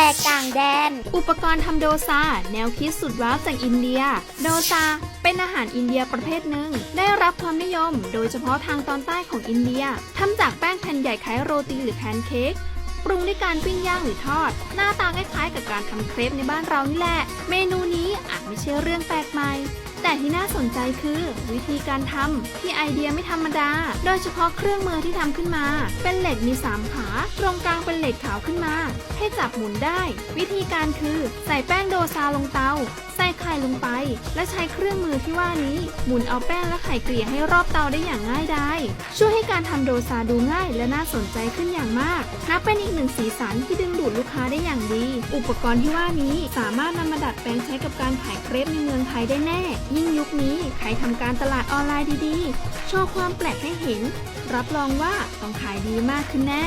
ลกต่างแดน อุปกรณ์ทำโดซาแนวคิดสุดว้าวจากอินเดีย โดซาเป็นอาหารอินเดียประเภทหนึ่ง ได้รับความนิยม โดยเฉพาะทางตอนใต้ของอินเดียทำจากแป้งแผ่นใหญ่คล้ายโรตีหรือแพนเค้กปรุงด้วยการปิ้งย่างหรือทอด หน้าตาคล้ายๆกับการทำเครปในบ้านเรานี่แหละ เมนูนี้อาจไม่ใช่เรื่องแปลกใหม่ แต่ที่น่าสนใจคือวิธีการทำที่ไอเดียไม่ธรรมดา โดยเฉพาะเครื่องมือที่ทำขึ้นมา เป็นเหล็กมีสามขา ตรงกลางเป็นเหล็กขาวขึ้นมา ให้จับหมุนได้ วิธีการคือใส่แป้งโดซาลงเตา ส่ไข่ลงไป และใช้เครื่องมือที่ว่านี้ หมุนเอาแป้งและไข่เกลี่ยให้รอบเตาได้อย่างง่ายดายช่วยให้การทำโดซาดูง่ายและน่าสนใจขึ้นอย่างมากนับเป็นอีกหนึ่งสีสันที่ดึงดูดลูกค้าได้อย่างดี อุปกรณ์ที่ว่านี้สามารถนำมาดัดแปลงใช้กับการขายเครปในเมืองไทยได้แน่ ยิ่งยุคนี้ใครทำการตลาดออนไลน์ดีๆ โชว์ความแปลกให้เห็น รับรองว่าต้องขายดีมากขึ้นแน่